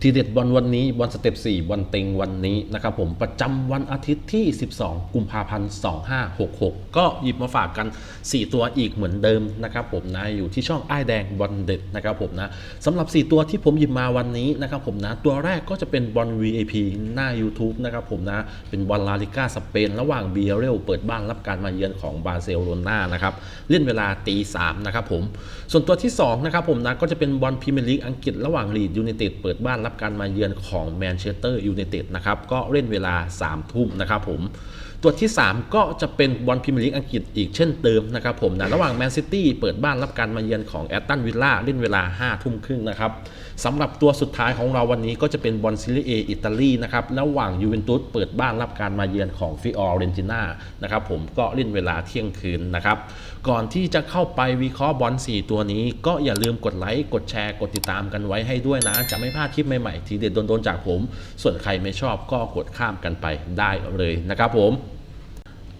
ทีเด็ดบอลวันนี้บอลสเต็ป4บอลเต็งวันนี้นะครับผมประจำวันอาทิตย์ที่ 12 กุมภาพันธ์ 2566 ก็หยิบมาฝากกัน 4 ตัวอีกเหมือนเดิมนะครับผมนะอยู่ที่ช่องไอ้แดงบอลเด็ดนะครับผมนะสำหรับ 4 ตัวที่ผมหยิบมาวันนี้นะครับผมนะตัวแรกก็จะเป็นบอล VIP หน้า YouTube นะครับผมนะเป็นบอลลาลิก้าสเปนระหว่างเบียเรลเปิดบ้านรับการมาเยือนของบาร์เซโลนานะครับเล่นเวลาตีสามนะครับผมส่วนตัวที่2นะครับผมนะก็จะเป็นบอลพรีเมียร์ลีกอังกฤษระหว่างลีดยูไนเต็ดเปิดบ้านานรับการมาเยือนของแมนเชสเตอร์ยูไนเต็ดนะครับก็เล่นเวลา3ทุ่มนะครับผม ตัวที่ 3 ก็จะเป็นบอลพรีเมียร์ลีกอังกฤษอีกเช่นเดิมนะครับผมนะระหว่างแมนซิตี้เปิดบ้านรับการมาเยือนของแอตตันวิลล่าเล่นเวลา 5 ทุ่มครึ่งนะครับสำหรับตัวสุดท้ายของเราวันนี้ก็จะเป็นบอลซิลิเออิตาลีนะครับระหว่างยูเวนตุสเปิดบ้านรับการมาเยือนของฟิออเรนติน่านะครับผมก็เล่นเวลาเที่ยงคืนนะครับก่อนที่จะเข้าไปวิเคราะห์บอล4 ตัวนี้ ก็อย่าลืมกดไลค์กดแชร์กดติดตามกันไว้ให้ด้วยนะ จะไม่พลาดคลิปใหม่ๆทีเด็ดโดนๆจากผม ส่วนใครไม่ชอบก็กดข้ามกันไปได้เลยนะครับผม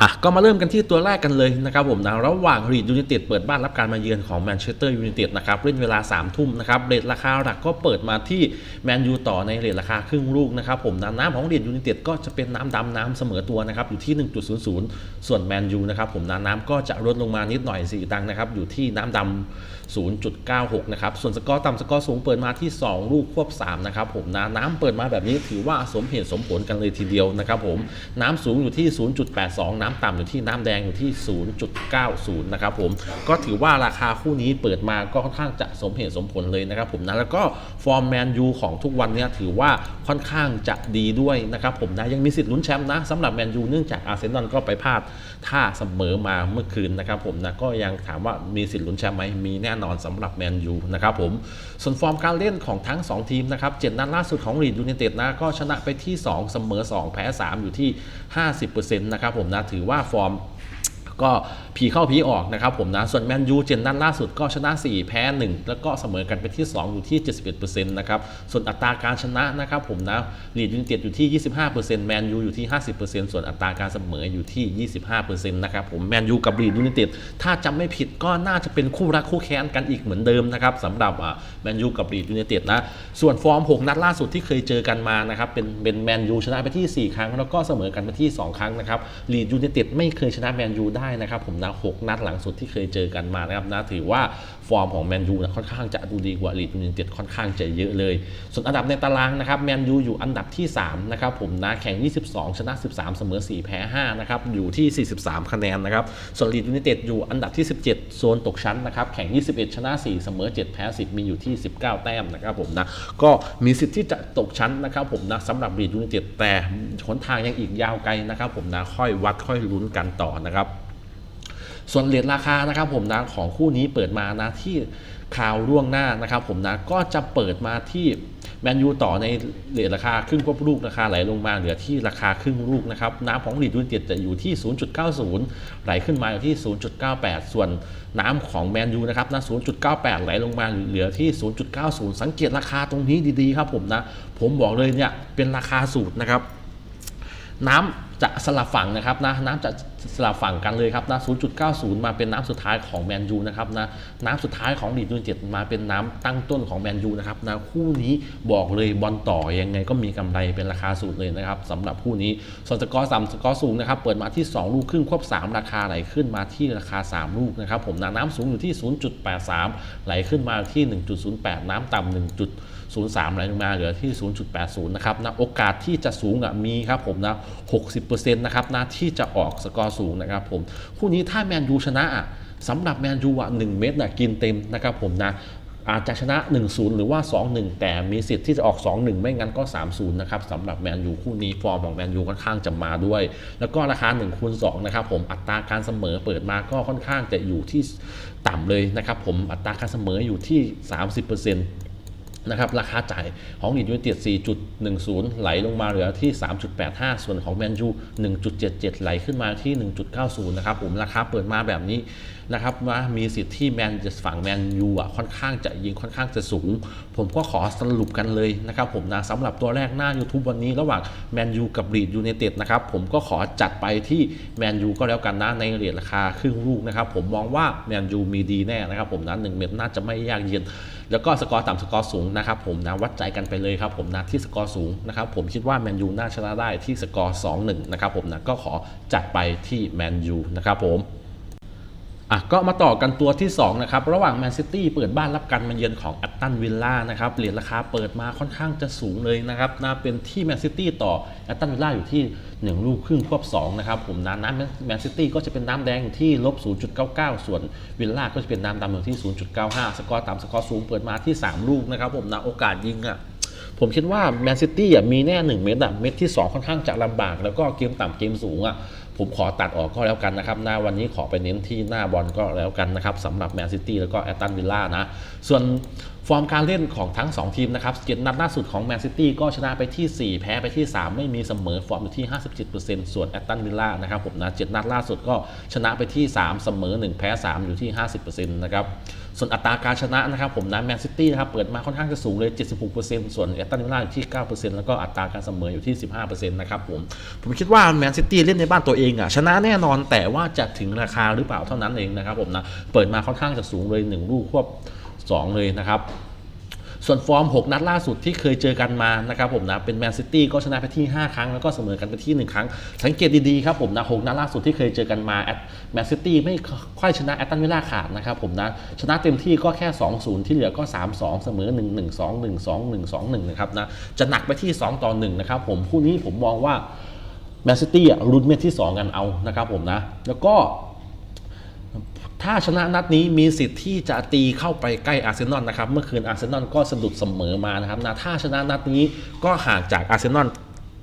อะก็มาเริ่มกันที่ตัวแรกกันเลยนะครับผมนะระหว่างรีดยูไนเต็ดเปิดบ้านรับการมาเยือนของแมนเชสเตอร์ยูไนเต็ดนะครับเล่นเวลา3ามทุ่มนะครับเรทราคาหลักก็เปิดมาที่แมนยูต่อในเรทราคาครึ่งลูกนะครับผมนะน้ำของรีดยูไนเต็ดก็จะเป็นน้ำดำน้ำเสมอตัวนะครับอยู่ที่ 1.00 ส่วนแมนยูนะครับผมนะน้ำก็จะลดลงมานิดหน่อยสี่ตังนะครับอยู่ที่น้ำดำ 0.96 นะครับ ส่วนสกอร์ต่ำสกอร์สูงเปิดมาที่ 2 ลูกควบ 3 นะครับผมนะน้ำเปิดมาแบบนี้ถือว่าสมเหตุสมผลกันเลยทีเดียวนะครับผมน้ำสูงอยู่ที่ 0.82 น้ำต่ำอยู่ที่น้ำแดงอยู่ที่ 0.90 นะครับผมก็ถือว่าราคาคู่นี้เปิดมาก็ค่อนข้างจะสมเหตุสมผลเลยนะครับผมนะแล้วก็ฟอร์มแมนยูของทุกวันนี้ถือว่าค่อนข้างจะดีด้วยนะครับผมนะยังมีสิทธิ์ลุ้นแชมป์นะสำหรับแมนยูเนื่องจากอาร์เซนอลก็ไปพลาดท่าเสมอมาเมื่อคืนนะครับผมนะก็ยังถามว่ามีสิทธิ์ลุ้นแชมป์ไหมมีแน่นอนสำหรับแมนยูนะครับผมส่วนฟอร์มการเล่นของทั้ง 2 ทีมนะครับเจ็ดนัดล่าสุดของลีดยูเนเต็ดนะก็ชนะไปที่ 2 เสมอ 2 แพ้ 3 อยู่ที่ 50%นะครับผมนะถือว่าฟอร์ม ก็ผีเข้าผีออกนะครับผมนะส่วนแมนยูเจนนัดล่าสุดก็ชนะ 4 แพ้ 1 แล้วก็เสมอกันเป็นที่ 2 อยู่ที่ 71%นะครับส่วนอัตราการชนะนะครับผมนะลีดยูนเต็ดอยู่ที่ 25%แมนยูอยู่ที่ 50%ส่วนอัตราการเสมออยู่ที่ 25%นะครับผมแมนยูกับลีดยูนเต็ดถ้าจำไม่ผิดก็น่าจะเป็นคู่รักคู่แค้นกันอีกเหมือนเดิมนะครับสำหรับแมนยูกับลีดยูนเต็ดนะส่วนฟอร์ม 6 นัดล่าสุดที่เคยเจอกันมานะครับเป็นเป็นแมนยูชนะไปที่ 4 ครั้ง แล้วก็เสมอกันไปที่ 2 ครั้งนะครับลีดยูนเต็ดไม่เคยชนะแมนยูได้นะครับผมนะ6นัดหลังสุดที่เคยเจอกันมานะครับนะถือว่าฟอร์มของแมนยูนะค่อนข้างจะดูดีกว่าลีดยูไนเต็ดค่อนข้างจะเยอะเลย ส่วนอันดับในตารางนะครับแมนยูอยู่อันดับที่3นะครับผมนะแข่ง 22 ชนะ 13 เสมอ 4 แพ้ 5 นะครับ อยู่ที่ 43 คะแนนนะครับ ส่วนลีดยูไนเต็ดอยู่อันดับที่ 17 โซนตกชั้นนะครับ แข่ง 21 ชนะ 4 เสมอ 7 แพ้ 10 มีอยู่ที่ 19 แต้มนะครับผมนะ ก็มีสิทธิ์ที่จะตกชั้นนะครับผมนะสำหรับลีดยูไนเต็ดแต่หนทางยังอีกยาวไกลนะครับผมนะค่อยวัดค่อยลุ้นกันต่อนะครับ ส่วนเหรียญราคานะครับผมนะของคู่นี้เปิดมานะที่ข่าวล่วงหน้านะครับผมนะก็จะเปิดมาที่แมนยูต่อในเหรียญราคาครึ่งควบลูกราคาไหลลงมาเหลือที่ราคาครึ่งลูกนะครับน้ำของลีดยูนเต็ดจะอยู่ที่ 0.90 ไหลขึ้นมาอยู่ที่ 0.98 ส่วนน้ำของแมนยูนะครับนะ0.98 ไหลลงมาเหลือที่ 0.90 สังเกตราคาตรงนี้ดีๆครับผมนะ ผมบอกเลยเนี่ยเป็นราคาสูตรนะครับ น้ำ จะสลับฝั่งนะครับนะน้ำจะสลับฝั่งกันเลยครับนะ 0.90 มาเป็นน้ำสุดท้ายของแมนยูนะครับนะน้ำสุดท้ายของลีดยูนเต็ดมาเป็นน้ำตั้งต้นของแมนยูนะครับนะคู่นี้บอกเลยบอลต่อยังไงก็มีกำไรเป็นราคาสูตรเลยนะครับสำหรับคู่นี้ส่วนสกอร์สามสกอร์สูงนะครับเปิดมาที่ 2 ลูกครึ่งควบ 3 ราคาไหลขึ้นมาที่ราคา 3 ลูกนะครับผมนะน้ำสูงอยู่ที่ 0.83 ไหลขึ้นมาที่ 1.08 น้ำต่ำ1 03ไหลลงมาเหลือที่ 0.80 นะครับนะโอกาสที่จะสูงอะมีครับผมนะ 60นะครับนะที่จะออกสกอร์สูงนะครับผมคู่นี้ถ้าแมนยูชนะอะสำหรับแมนยูอะ1เม็ดน่ะกินเต็มนะครับผมนะอาจจะชนะ 1-0 หรือว่า 2-1 แต่มีสิทธิ์ที่จะออก 2-1 ไม่งั้นก็ 3-0 นะครับสำหรับแมนยูคู่นี้ฟอร์มของแมนยูค่อนข้างจะมาด้วย แล้วก็ราคา1คูณ2นะครับผมอัตราการเสมอเปิดมาก็ค่อนข้างจะอยู่ที่ต่ำเลยนะครับผมอัตราการเสมออยู่ที่ 30%น นะครับราคาจ่ายของลีดยูไนเต็ด4.10 ไหลลงมาเหลือที่ 3.85 ส่วนของแมนยู 1.77 ไหลขึ้นมาที่ 1.90 นะครับผมราคาเปิดมาแบบนี้นะครับว่ามีสิทธิ์ที่แมนจะฝั่งแมนยูอะค่อนข้างจะยิงค่อนข้างจะสูง ผมก็ขอสรุปกันเลยนะครับผมนะสำหรับตัวแรกหน้า YouTube วันนี้ระหว่างแมนยูกับลีดยูไนเต็ดนะครับผมก็ขอจัดไปที่แมนยูก็แล้วกันนะในเหรียญราคาครึ่งลูกนะครับผมมองว่าแมนยูมีดีแน่นะครับผมนะหนึ่งเม็ดน่าจะไม่ยากเย็น แล้วก็สกอร์ต่ำสกอร์สูงนะครับผมนะวัดใจกันไปเลยครับผมนะที่สกอร์สูงนะครับผมคิดว่าแมนยูน่าชนะได้ที่สกอร์2-1นะครับผมนะก็ขอจัดไปที่แมนยูนะครับผม อะก็มาต่อกันตัวที่2นะครับระหว่างแมนซิตี้เปิดบ้านรับการมาเยือนของแอตตันวิลล่านะครับเหรียญราคาเปิดมาค่อนข้างจะสูงเลยนะครับน่าเป็นที่แมนซิตี้ต่อแอตตันวิลล่าอยู่ที่ 1 ลูกครึ่งควบ2นะครับผมนะน้ำแมนซิตี้ก็จะเป็นน้ำแดงอยู่ที่ลบ 0.99 ส่วนวิลล่าก็จะเป็นน้ำดำอยู่ที่ 0.95 สกอร์ต่ำสกอร์สูงเปิดมาที่ 3 ลูกนะครับผมนะโอกาสยิงอะผมคิดว่าแมนซิตี้มีแน่ 1 เม็ดอะเม็ดที่ 2 ค่อนข้างจะลำบาก แล้วก็เกมต่ำเกมสูงอะ ผมขอตัดออกก็แล้วกันนะครับ หน้าวันนี้ขอไปเน้นที่หน้าบอลก็แล้วกันนะครับสำหรับแมนซิตี้แล้วก็แอตตันวิลล่านะ ส่วนฟอร์มการเล่นของทั้ง 2 ทีมนะครับเจ็ดนัดล่าสุดของแมนซิตี้ก็ชนะไปที่ 4 แพ้ไปที่ 3 ไม่มีเสมอฟอร์มอยู่ที่ 57%ส่วนแอตตันวิลล่านะครับผมนะเจ็ดนัดล่าสุดก็ชนะไปที่ 3 เสมอ 1 แพ้ 3 อยู่ที่ 50%นะครับ ส่วนอัตราการชนะนะครับผมนะแมนซิตี้นะครับเปิดมาค่อนข้างจะสูงเลย 76%ส่วนแอตตันวิลล่าอยู่ที่ 9%แล้วก็อัตราการเสมออยู่ที่ 15%นะครับผม ผมคิดว่าแมนซิตี้เล่นในบ้านตัวเองอะชนะแน่นอนแต่ว่าจะถึงราคาหรือเปล่าเท่านั้นเองนะครับผมนะเปิดมาค่อนข้างจะสูงเลย 1 ลูกควบ 2 เลยนะครับ ส่วนฟอร์ม 6 นัดล่าสุดที่เคยเจอกันมานะครับผมนะเป็นแมนซิตี้ก็ชนะไปที่ 5 ครั้ง แล้วก็เสมอกันไปที่ 1 ครั้ง สังเกตดีๆครับผมนะ6นัดล่าสุดที่เคยเจอกันมาแมนซิตี้ไม่ค่อยชนะแอตตันวิลล่าขาดนะครับผมนะชนะเต็มที่ก็แค่ 2-0 ที่เหลือก็ 3-2 เสมอ 1-1 2-1 2-1 2-1นะครับนะจะหนักไปที่ 2 ต่อ 1 นะครับผมคู่นี้ผมมองว่าแมนซิตี้อะรุนเม็ดที่ 2 กันเอานะครับผมนะแล้วก็ ถ้าชนะนัดนี้มีสิทธิ์ที่จะตีเข้าไปใกล้อาร์เซนอลนะครับ เมื่อคืนอาร์เซนอลก็สะดุดเสมอมานะครับนะถ้าชนะนัดนี้ก็ห่างจากอาร์เซนอล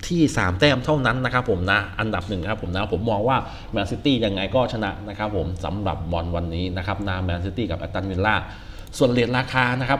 ที่ 3 แต้มเท่านั้นนะครับผมนะ อันดับหนึ่งครับผมนะ ผมมองว่าแมนซิตี้ยังไงก็ชนะนะครับผมสำหรับบอลวันนี้นะครับนาแมนซิตี้กับแอตตันวิลล่าส่วนเหรียญราคานะครับ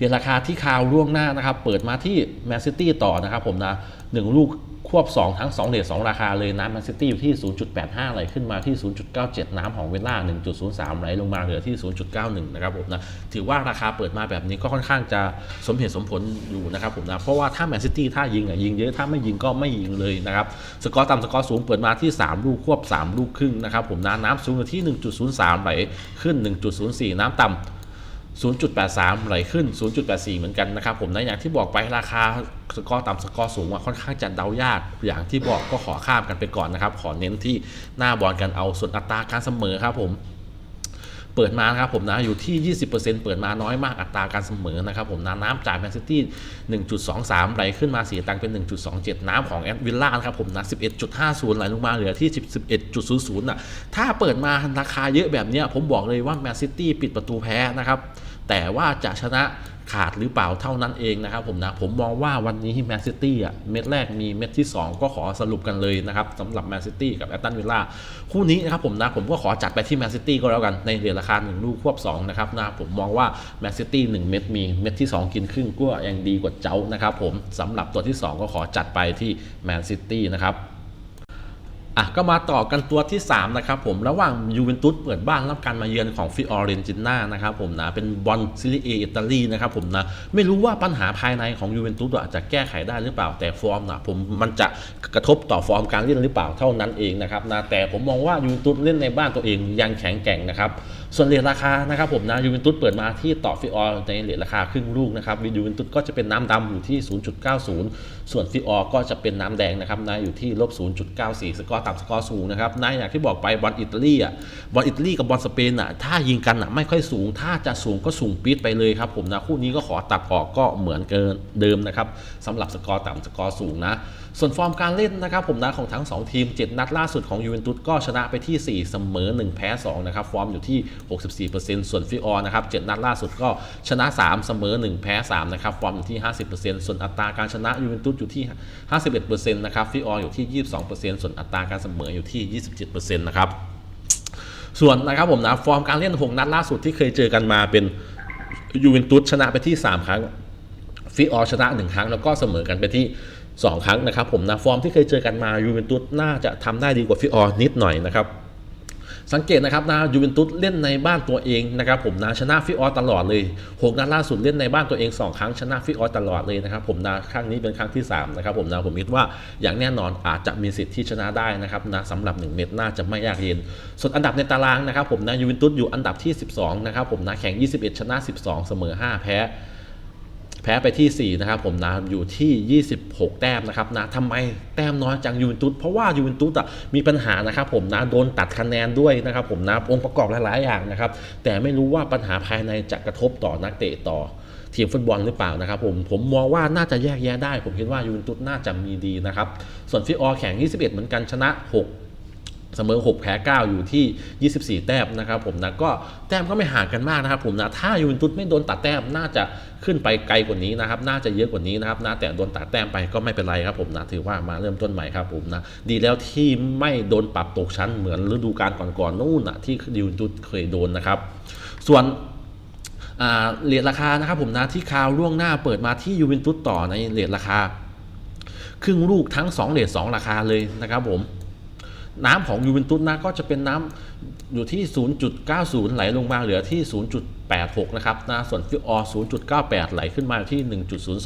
เหรียญราคาที่คาวล่วงหน้านะครับ เปิดมาที่แมนซิตี้ต่อนะครับผมนะหนึ่งลูกควบ 2 ทั้ง 2เหรียญ2ราคาเลยน้ำแมนซิตี้อยู่ที่ 0.85ไหลขึ้นมาที่ 0.97 น้ำของเวล่า 1.03 ไหลลงมาเหลือที่ 0.91 นะครับผมนะถือว่าราคาเปิดมาแบบนี้ก็ค่อนข้างจะสมเหตุสมผลอยู่นะครับผมนะเพราะว่าถ้าแมนซิตี้ถ้ายิงอะยิงเยอะ ถ้าไม่ยิงก็ไม่ยิงเลยนะครับ สกอร์ต่ำสกอร์สูงเปิดมาที่ 3 ลูกควบ 3 ลูกครึ่งนะครับผมนะน้ำสูงอยู่ที่ 1.03 ไหลขึ้น 1.04 น้ำต่ำ 0.83 ไหลขึ้น 0.84 เหมือนกันนะครับผมนะอย่างที่บอกไปราคาสกอร์ต่ำสกอร์สูงอะค่อนข้างจะเดายากอย่างที่บอกก็ขอข้ามกันไปก่อนนะครับ ขอเน้นที่หน้าบอลกันเอาส่วนอัตราการเสมอครับผม เปิดมานะครับผมนะอยู่ที่ 20%เปิดมาน้อยมากอัตราการเสมอนะครับผมนะน้ำจากแมนซิตี้1.23 ไหลขึ้นมาเสียตังเป็น 1.27 น้ำของแอดวิลล่านะครับผมนะ11.50 ไหลลงมาเหลือที่ 11.00น่ะถ้าเปิดมาราคาเยอะแบบนี้ผมบอกเลยว่าแมนซิตี้ปิดประตูแพ้นะครับแต่ว่าจะชนะ ขาดหรือเปล่าเท่านั้นเองนะครับผมนะผมมองว่าวันนี้แมนซิตี้อะเม็ดแรกมีเม็ดที่ 2 ก็ขอสรุปกันเลยนะครับสำหรับแมนซิตี้กับแอตตันวิลล่าคู่นี้นะครับผมนะผมก็ขอจัดไปที่แมนซิตี้ก็แล้วกันในเหรียญราคา1ลูกควบ2นะครับนะผมมองว่าแมนซิตี้1เม็ดมีเม็ดที่ 2 กินครึ่งก็ยังดีกว่าเจ้านะครับผมสำหรับตัวที่ 2 ก็ขอจัดไปที่แมนซิตี้นะครับ อะก็มาต่อกันตัวที่ 3 นะครับผมระหว่างยูเวนตุสเปิดบ้านรับการมาเยือนของฟิออเรนจิน่านะครับผมนะเป็นบอลซิลิเออิตาลีนะครับผมนะไม่รู้ว่าปัญหาภายในของยูเวนตุสอาจจะแก้ไขได้หรือเปล่าแต่ฟอร์มนะผมมันจะกระทบต่อฟอร์มการเล่นหรือเปล่าเท่านั้นเองนะครับนะแต่ผมมองว่ายูเวนตุสเล่นในบ้านตัวเองยังแข็งแกร่งนะครับส่วนเหรียญราคานะครับผมนะยูเวนตุสเปิดมาที่ต่อฟิออในเหรียญราคาครึ่งลูกนะครับยูเวนตุสก็จะเป็นน้ำดำอยู่ที่ 0.90 ส่วนฟิออก็จะเป็นน้ำแดงนะครับนะอยู่ที่ลบ0.94สกอร์ต่ำสกอร์สูงนะครับในอย่างที่บอกไปบอลอิตาลีอะบอลอิตาลีกับบอลสเปนอะถ้ายิงกันอะไม่ค่อยสูง ถ้าจะสูงก็สูงปี๊ดไปเลยครับผมนะคู่นี้ก็ขอตัดออกก็เหมือนเกินเดิมนะครับสำหรับสกอร์ต่ำสกอร์สูงนะส่วนฟอร์มการเล่นนะครับผมนะของทั้ง 2 ทีม 7 นัดล่าสุดของยูเวนตุสก็ชนะไปที่ 4 เสมอ 1 แพ้ 2 นะครับ ฟอร์มอยู่ที่ 64%ส่วนฟิออนะครับ 7 นัดล่าสุดก็ชนะ 3 เสมอ 1 แพ้ 3 นะครับ ฟอร์มอยู่ที่ 50%ส่วนอัตราการชนะยูเวนตุสอยู่ที่ 51%นะครับ ฟิอออยู่ที่ 22%ส่วนอัตราการเสมออยู่ที่ 27%นะครับ ส่วนนะครับผมนะฟอร์มการเล่น 6 นัดล่าสุดที่เคยเจอกันมาเป็นยูเวนตุสชนะไปที่ 3 ครั้งฟิออชนะ 1 ครั้งแล้วก็เสมอกันไปที่ 2 ครั้งนะครับผมนะฟอร์มที่เคยเจอกันมายูเวนตุสน่าจะทำได้ดีกว่าฟิออนิดหน่อยนะครับสังเกตนะครับนะยูเวนตุสเล่นในบ้านตัวเองนะครับผมนะชนะฟิออตลอดเลยหกนัดล่าสุดเล่นในบ้านตัวเอง 2 ครั้งชนะฟิออตลอดเลยนะครับผมนะครั้งนี้เป็นครั้งที่3นะครับผมนะผมคิดว่าอย่างแน่นอนอาจจะมีสิทธิ์ที่ชนะได้นะครับนะสำหรับ 1 เม็ดน่าจะไม่ยากเย็น ส่วนอันดับในตารางนะครับผมนะยูเวนตุสอยู่อันดับที่ 12นะครับผมนะแข่ง 21 ชนะ 12 เสมอ 5 แพ้ แพ้ไปที่ 4 นะครับผมนะอยู่ที่ 26 แต้มนะครับนะทำไมแต้มน้อยจังยูเวนตุสเพราะว่ายูเวนตุสอะมีปัญหานะครับผมนะโดนตัดคะแนนด้วยนะครับผมนะองค์ประกอบหลาย ๆ อย่างนะครับแต่ไม่รู้ว่าปัญหาภายในจะกระทบต่อนักเตะต่อทีมฟุตบอลหรือเปล่านะครับผมผมมองว่าน่าจะแยกแยะได้ ผมคิดว่ายูเวนตุสน่าจะมีดีนะครับส่วนฟิออร์แข่ง 21 เหมือนกันชนะ 6 เสมอ 6 แพ้9อยู่ที่ 24 แต้มนะครับผมนะก็แต้มก็ไม่ห่างกันมากนะครับผมนะถ้ายูเวนตุสไม่โดนตัดแต้มน่าจะขึ้นไปไกลกว่านี้นะครับน่าจะเยอะกว่านี้นะครับนะแต่โดนตัดแต้มไปก็ไม่เป็นไรครับผมนะถือว่ามาเริ่มต้นใหม่ครับผมนะดีแล้วที่ไม่โดนปรับตกชั้นเหมือนฤดูกาลก่อนๆนู่นนะที่ยูเวนตุสเคยโดนนะครับ ส่วนเหรียญราคานะครับผมนะที่คาวล่วงหน้าเปิดมาที่ยูเวนตุสต่อในเหรียญราคา ครึ่งลูกทั้ง2เหรียญ2ราคาเลยนะครับผม น้ำของยูเวนตุสนะก็จะเป็นน้ำอยู่ที่ 0.90 ไหลลงมาเหลือที่ 0.86 นะครับนะส่วนฟิออ0.98 ไหลขึ้นมาที่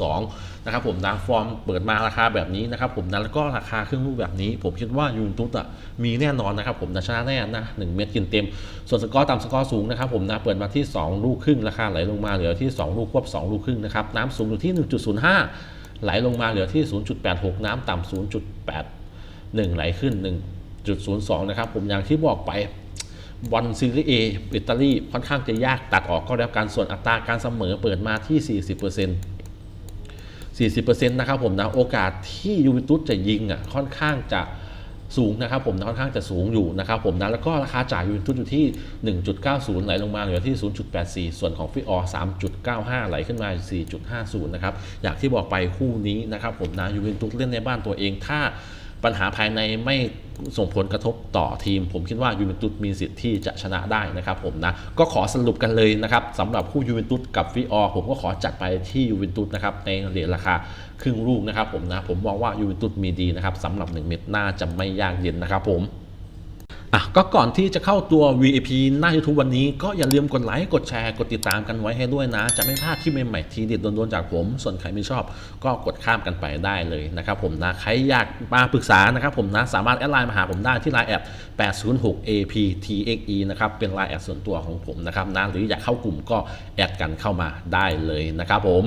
1.02 นะครับผมนะฟอร์มเปิดมาราคาแบบนี้นะครับผมนะแล้วก็ราคาครึ่งลูกแบบนี้ ผมคิดว่ายูเวนตุสอะมีแน่นอนนะครับผมนะชนะแน่นะ1เม็ดกินเต็ม ส่วนสกอร์ต่ำสกอร์สูงนะครับผมนะเปิดมาที่ 2 ลูกครึ่งราคาไหลลงมาเหลือที่ 2 ลูกควบ 2 ลูกครึ่งนะครับน้ำสูงอยู่ที่ 1.05 ไหลลงมาเหลือที่ 0.86 น้ำต่ำ0.81 ไหลขึ้น 1.02 นะครับ ผมอย่างที่บอกไปบอลซีรีส์เออิตาลีค่อนข้างจะยากตัดออกก็แล้วกันส่วนอัตราการเสมอเปิดมาที่ 40% 40%นะครับผมนะโอกาสที่ยูเวนตุสจะยิงอะค่อนข้างจะสูงนะครับผมนะค่อนข้างจะสูงอยู่นะครับผมนะแล้วก็ราคาจ่ายยูเวนตุสอยู่ที่ 1.90 ไหลลงมาเหลือที่ 0.84 ส่วนของฟิออ3.95 ไหลขึ้นมา 4.50 นะครับ อย่างที่บอกไปคู่นี้นะครับผมนะยูเวนตุสเล่นในบ้านตัวเองถ้า ปัญหาภายในไม่ส่งผลกระทบต่อทีม ผมคิดว่ายูเวนตุสมีสิทธิ์ที่จะชนะได้นะครับผมนะ ก็ขอสรุปกันเลยนะครับสำหรับคู่ยูเวนตุสกับฟิออผมก็ขอจัดไปที่ยูเวนตุสนะครับในเหรียญราคาครึ่งลูกนะครับผมนะ ผมมองว่ายูเวนตุสมีดีนะครับสำหรับ1เม็ดน่าจะไม่ยากเย็นนะครับผม อะก็ก่อนที่จะเข้าตัว VIP หน้า YouTube วันนี้ก็อย่าลืมกดไลค์กดแชร์กดติดตามกันไว้ให้ด้วยนะ จะไม่พลาดที่ใหม่ๆทีเด็ดโดนๆจากผม ส่วนใครไม่ชอบก็กดข้ามกันไปได้เลยนะครับผมนะใครอยากมาปรึกษานะครับผมนะสามารถแอดไลน์มาหาผมได้ที่ไลน์แอด 806APTXE นะครับเป็นไลน์แอดส่วนตัวของผมนะครับนะหรืออยากเข้ากลุ่มก็แอดกันเข้ามาได้เลยนะครับผม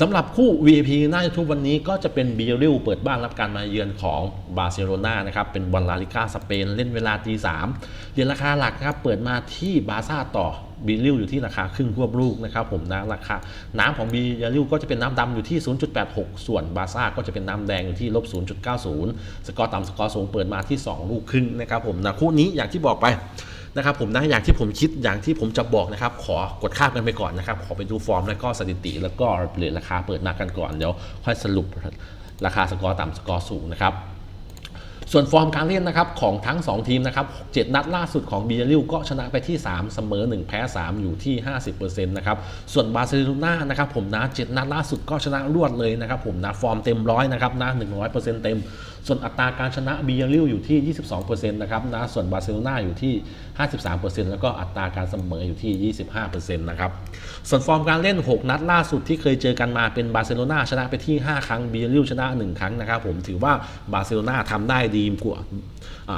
สำหรับคู่ VIP หน้า YouTube วันนี้ก็จะเป็นเบียริลเปิดบ้านรับการมาเยือนของบาร์เซโลนานะครับเป็นบอลลาลิก้าสเปนเล่นเวลาตีสามเหรียญราคาหลักนะครับเปิดมาที่บาร์ซ่าต่อบีริลอยู่ที่ราคาครึ่งควบลูกนะครับผมนะราคาน้ำของบีริลก็จะเป็นน้ำดำอยู่ที่ 0.86 ส่วนบาร์ซ่าก็จะเป็นน้ำแดงอยู่ที่ลบ 0.90 สกอร์ต่ำสกอร์สูงเปิดมาที่ 2 ลูกครึ่งนะครับผมนะคู่นี้อย่างที่บอกไปนะครับผมนะอย่างที่ผมคิดอย่างที่ผมจะบอกนะครับ ขอกดข้ามกันไปก่อนนะครับ ขอไปดูฟอร์มแล้วก็สถิติแล้วก็เหรียญราคาเปิดมากันก่อนเดี๋ยวค่อยสรุปราคาสกอร์ต่ำสกอร์สูงนะครับ ส่วนฟอร์มการเล่นนะครับของทั้ง 2 ทีมนะครับ7นัดล่าสุดของบียริลก็ชนะไปที่ 3 เสมอ 1 แพ้ 3 อยู่ที่ 50%นะครับส่วนบาร์เซโลนานะครับผมนะ7นัดล่าสุดก็ชนะรวดเลยนะครับผมนะฟอร์มเต็มร้อยนะครับนะ100%เต็มส่วนอัตราการชนะเบียริลอยู่ที่ 22%นะครับนะส่วนบาร์เซโลนาอยู่ที่ 53%แล้วก็อัตราการเสมออยู่ที่ 25%นะครับส่วนฟอร์มการเล่น 6 นัดล่าสุดที่เคยเจอกันมาเป็นบาร์เซโลนาชนะไปที่ 5 ครั้งเบียริลชนะ 1 ครั้งนะครับผมถือว่าบาร์เซโลนาทำได้ดีกว่า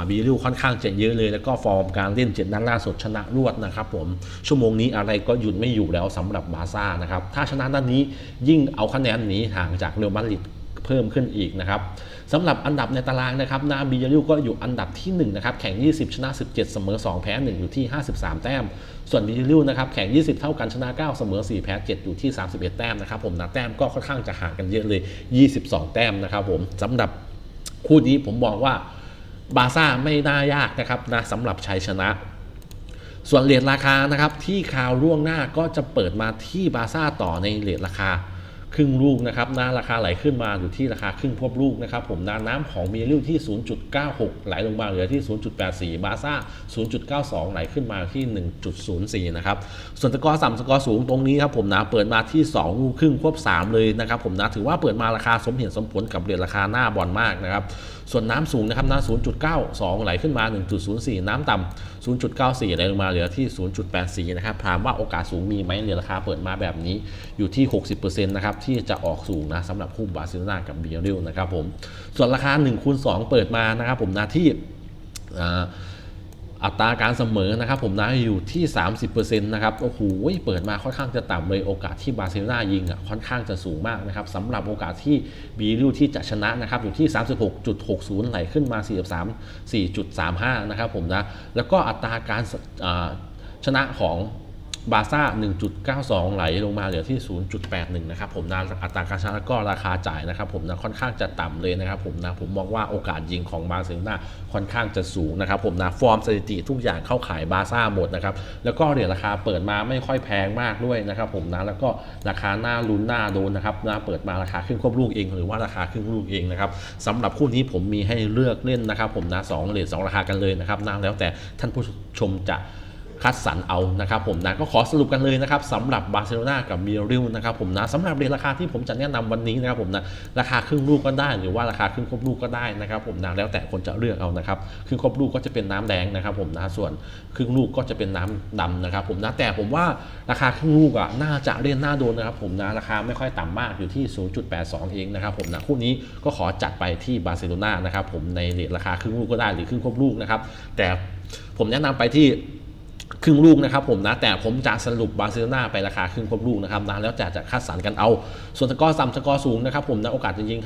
บีริลค่อนข้างจะเยอะเลย แล้วก็ฟอร์มการเล่น7นัดล่าสุดชนะรวดนะครับผมชั่วโมงนี้อะไรก็หยุดไม่อยู่แล้วสำหรับบาซ่านะครับถ้าชนะด้านนี้ยิ่งเอาคะแนนหนีห่างจากเรอัลมาดริดเพิ่มขึ้นอีกนะครับ สำหรับอันดับในตารางนะครับนาบิยาริลก็อยู่อันดับที่1นะครับแข่ง 20 ชนะ 17 เสมอ 2 แพ้ 1 อยู่ที่ 53 แต้ม ส่วนบิยาริลนะครับแข่ง 20 เท่ากันชนะ 9 เสมอ 4 แพ้ 7 อยู่ที่ 31 แต้มนะครับผมนะแต้มก็ค่อนข้างจะห่างกันเยอะเลย 22 แต้มนะครับผมสำหรับคู่นี้ผมมองว่าบาซ่าไม่น่ายากนะครับนะสำหรับชัยชนะส่วนเหรียญราคานะครับที่ข่าวล่วงหน้าก็จะเปิดมาที่บาซ่าต่อในเหรียญราคา ครึ่งลูกนะครับนะราคาไหลขึ้นมาอยู่ที่ราคาครึ่งควบลูกนะครับผมนะน้ำของเมียริวที่ 0.96 ไหลลงมาเหลือที่ 0.84 บาซ่า 0.92 ไหลขึ้นมาที่ 1.04 นะครับ ส่วนสกอร์ต่ำสกอร์สูงตรงนี้ครับผมนะเปิดมาที่ 2 ลูกครึ่งควบ 3 เลยนะครับผมนะถือว่าเปิดมาราคาสมเหตุสมผลกับเหรียญราคาหน้าบอลมากนะครับ ส่วนน้ำสูงนะครับน้ำ0.92 ไหลขึ้นมา 1.04 น้ำต่ำ0.94 ไหลลงมาเหลือที่ 0.84 นะครับถามว่าโอกาสสูงมีไหมเหลือราคาเปิดมาแบบนี้อยู่ที่ 60%นะครับที่จะออกสูงนะสำหรับคู่บาร์เซโลนากับเบียริลนะครับผมส่วนราคา1คูณ2เปิดมานะครับผมนาที่ อัตราการเสมอนะครับผมนะอยู่ที่ 30%นะครับโอ้โหเปิดมาค่อนข้างจะต่ำเลยโอกาสที่บาร์เซโลนายิงอะค่อนข้างจะสูงมากนะครับสำหรับโอกาสที่บีริวที่จะชนะนะครับอยู่ที่ 36.60 ไหลขึ้นมา 43 4.35 นะครับผมนะแล้วก็อัตราการชนะของ บาซ่า 1.92 ไหลลงมาเหลือที่ 0.81 นะครับผมนะอัตราการชนะก็ราคาจ่ายนะครับผมนะค่อนข้างจะต่ำเลยนะครับผมนะผมมองว่าโอกาสยิงของบาร์เซโลนาค่อนข้างจะสูงนะครับผมนะฟอร์มสถิติทุกอย่างเข้าขายบาซ่าหมดนะครับแล้วก็เหรียญราคาเปิดมาไม่ค่อยแพงมากด้วยนะครับผมนะแล้วก็ราคาหน้าลุ้นหน้าโดนนะครับนะเปิดมาราคาครึ่งควบลูกเองหรือว่าราคาครึ่งลูกเองนะครับสำหรับคู่นี้ผมมีให้เลือกเล่นนะครับผมนะสองเหรียญสองราคากันเลยนะครับนะแล้วแต่ท่านผู้ชมจะ คัดสรรเอานะครับผมนะก็ขอสรุปกันเลยนะครับสำหรับบาร์เซโลนากับมิริลนะครับผมนะสำหรับเรียญราคาที่ผมจะแนะนำวันนี้นะครับผมนะราคาครึ่งลูกก็ได้ หรือว่าราคาครึ่งควบลูกก็ได้นะครับผมนะแล้วแต่คนจะเลือกเอานะครับครึ่งควบลูกก็จะเป็นน้ำแดงนะครับผมนะส่วนครึ่งลูกก็จะเป็นน้ำดำนะครับผมนะแต่ผมว่าราคาครึ่งลูกอะน่าจะเล่นน่าโดนนะครับผมนะราคาไม่ค่อยต่ำมากอยู่ที่ 0.82 เองนะครับผมนะคู่นี้ก็ขอจัดไปที่บาร์เซโลนานะครับผมในเรียญราคาครึ่งลูกก็ได้หรือครึ่งควบลูกนะครับแต่ผมแนะนำไปที่ ครึ่งลูกนะครับผมนะแต่ผมจะสรุปบาร์เซโลนาไปราคาครึ่งควบลูกนะครับนะแล้วจะจะคัดสรรกันเอา ส่วนสกอร์ซ้ำสกอร์สูงนะครับผมนะโอกาสจะยิง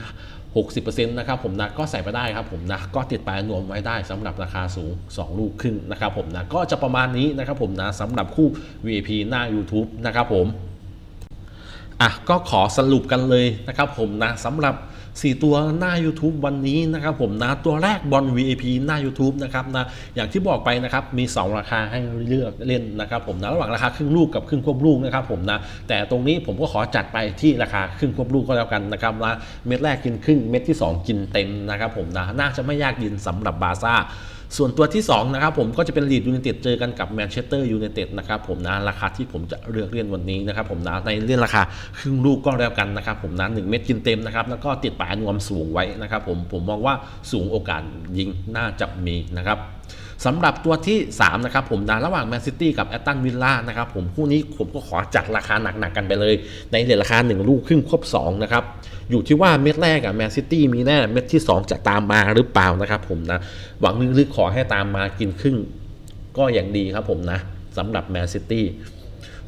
60%นะครับผมนะก็ใส่ไปได้ครับผมนะก็ติดปลายนวมไว้ได้สำหรับราคาสูง 2 ลูกครึ่งนะครับผมนะก็จะประมาณนี้นะครับผมนะสำหรับคู่ VIP หน้า YouTube นะครับผมอะก็ขอสรุปกันเลยนะครับผมนะสำหรับ 4 ตัวหน้า YouTube วันนี้นะครับผมนะตัวแรกบอล VIP หน้า YouTube นะครับนะอย่างที่บอกไปนะครับมี 2 ราคาให้เลือกเล่นนะครับผมนะระหว่างราคาครึ่งลูกกับครึ่งควบลูกนะครับผมนะแต่ตรงนี้ผมก็ขอจัดไปที่ราคาครึ่งควบลูกก็แล้วกันนะครับนะเม็ดแรกกินครึ่งเม็ดที่ 2 กินเต็มนะครับผมนะน่าจะไม่ยากยินสำหรับบาซ่า ส่วนตัวที่2นะครับผมก็จะเป็นลีดยูไนเต็ดเจอกันกับแมนเชสเตอร์ยูไนเต็ดนะครับผมนะราคาที่ผมจะเลือกเล่นวันนี้นะครับผมนะในเรื่องราคาครึ่งลูกก็แล้วกันนะครับผมนะหนึ่งเม็ดกินเต็มนะครับแล้วก็ติดปลายนวมสูงไว้นะครับผมผมมองว่าสูงโอกาสยิงน่าจะมีนะครับ สำหรับตัวที่ 3 นะครับผมนะระหว่างแมนซิตี้กับแอตตันวิลล่านะครับผมคู่นี้ผมก็ขอจัดราคาหนักๆกันไปเลย ในเหรียญราคา 1 ลูกครึ่งครบ2นะครับอยู่ที่ว่าเม็ดแรกอะแมนซิตี้มีแน่เม็ดที่ 2 จะตามมาหรือเปล่านะครับผมนะหวังลึกๆขอให้ตามมากินครึ่งก็อย่างดีครับผมนะสำหรับแมนซิตี้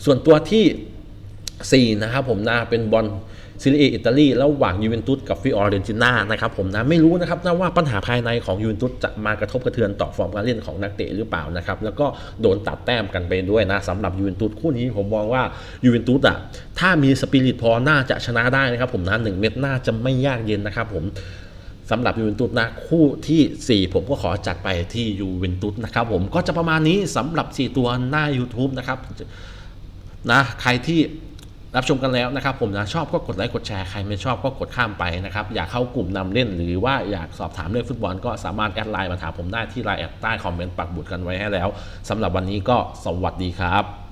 ส่วนตัวที่ 4 นะครับผมนะเป็นบอล ซีรีเออิตาลีระหว่างยูเวนตุสกับฟิออเรนติน่านะครับผมนะไม่รู้นะครับนะว่าปัญหาภายในของยูเวนตุสจะมากระทบกระเทือนต่อฟอร์มการเล่นของนักเตะหรือเปล่านะครับแล้วก็โดนตัดแต้มกันไปด้วยนะสำหรับยูเวนตุสคู่นี้ผมมองว่ายูเวนตุสอะถ้ามีสปิริตพอน่าจะชนะได้นะครับผมนะหนึ่งเม็ดน่าจะไม่ยากเย็นนะครับผมสำหรับยูเวนตุสนะคู่ทีสี่4 ผมก็ขอจัดไปที่ยูเวนตุสนะครับผมก็จะประมาณนี้สำหรับ 4 ตัวหน้า YouTube นะครับนะใครที่ รับชมกันแล้วนะครับผมนะชอบก็กดไลค์กดแชร์ใครไม่ชอบก็กดข้ามไปนะครับอยากเข้ากลุ่มนำเล่น หรือว่าอยากสอบถามเรื่องฟุตบอลก็สามารถแอดไลน์มาถามผมได้ที่ไลน์แอดใต้คอมเมนต์ปักบุตรกันไว้ให้แล้วสำหรับวันนี้ก็สวัสดีครับ